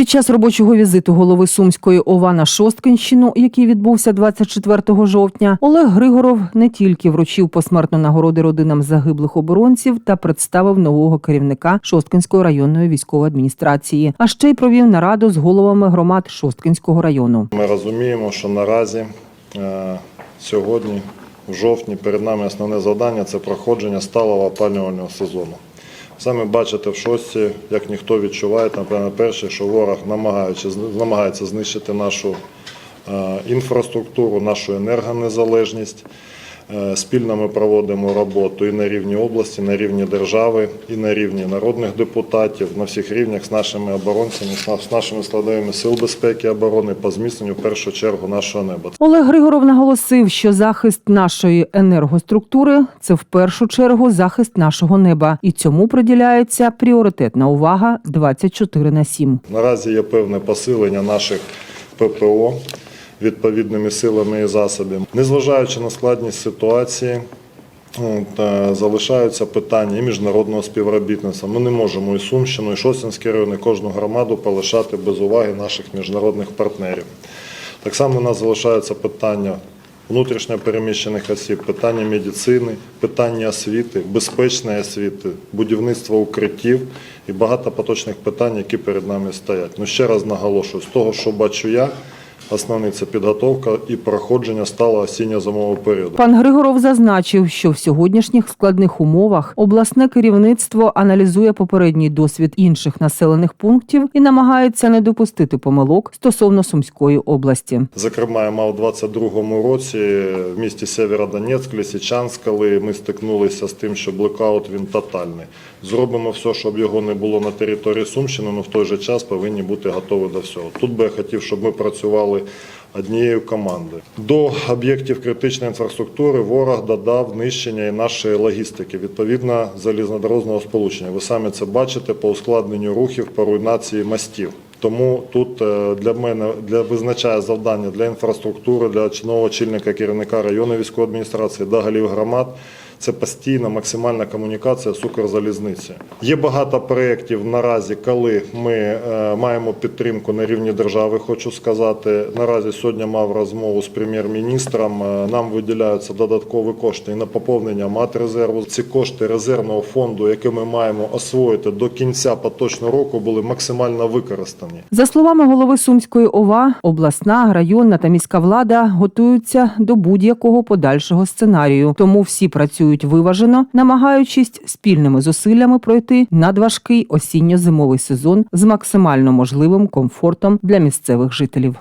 Під час робочого візиту голови Сумської ОВА на Шосткинщину, який відбувся 24 жовтня, Олег Григоров не тільки вручив посмертно нагороди родинам загиблих оборонців та представив нового керівника Шосткинської районної військової адміністрації, а ще й провів нараду з головами громад Шосткинського району. Ми розуміємо, що наразі е, сьогодні, в жовтні, перед нами основне завдання це проходження сталого опалювального сезону. Самі бачите в шості, як ніхто відчуває, напевно, перше, що ворог намагається знищити нашу е, інфраструктуру, нашу енергонезалежність. Е, Спільно ми проводимо роботу і на рівні області, на рівні держави, і на рівні народних депутатів, на всіх рівнях з нашими оборонцями, з нашими складовими сил безпеки і оборони по зміцненню в першу чергу нашого неба. Олег Григоров наголосив, що захист нашої енергоструктури це в першу чергу захист нашого неба, і цьому приділяється пріоритетна увага 24 на 7. Наразі є певне посилення наших ППО відповідними силами і засобами. Незважаючи на складність ситуації, е, залишаються питання і міжнародного співробітництва. Ми не можемо і Сумщину, і Шостинський район, і кожну громаду полишати без уваги наших міжнародних партнерів. Так само у нас залишаються питання внутрішньо переміщених осіб, питання медицини, питання освіти, безпечної освіти, будівництва укриттів і багато поточних питань, які перед нами стоять. Ну ще раз наголошую, з того, що бачу я, основне це підготовка і проходження сталого осінньо-зимового періоду. Пан Григоров зазначив, що в сьогоднішніх складних умовах обласне керівництво аналізує попередній досвід інших населених пунктів і намагається не допустити помилок стосовно Сумської області. Зокрема, я мав у 22-му році в місті Сєвєродонецьк, Лисичанськ, коли ми стикнулися з тим, що блекаут він тотальний. Зробимо все, щоб його не було на території Сумщини, але в той же час повинні бути готові до всього. Тут би я хотів, щоб ми працювали однією командою. До об'єктів критичної інфраструктури ворог додав нищення і нашої логістики, відповідно залізнодорожного сполучення. Ви самі це бачите по ускладненню рухів, по руйнації мостів. Тому тут е, для мене для визначає завдання для інфраструктури, для нового очільника керівника районної військової адміністрації, до голів громад. Це постійна максимальна комунікація з Укрзалізниці. Є багато проєктів наразі, коли ми е, маємо підтримку на рівні держави. Хочу сказати, наразі сьогодні мав розмову з прем'єр-міністром. Е, Нам виділяються додаткові кошти і на поповнення матрезерву. Ці кошти резервного фонду, які ми маємо освоїти до кінця поточного року, були максимально використані. За словами голови Сумської ОВА, обласна, районна та міська влада готуються до будь-якого подальшого сценарію. Тому всі працюють виважено, намагаючись спільними зусиллями пройти надважкий осінньо-зимовий сезон з максимально можливим комфортом для місцевих жителів.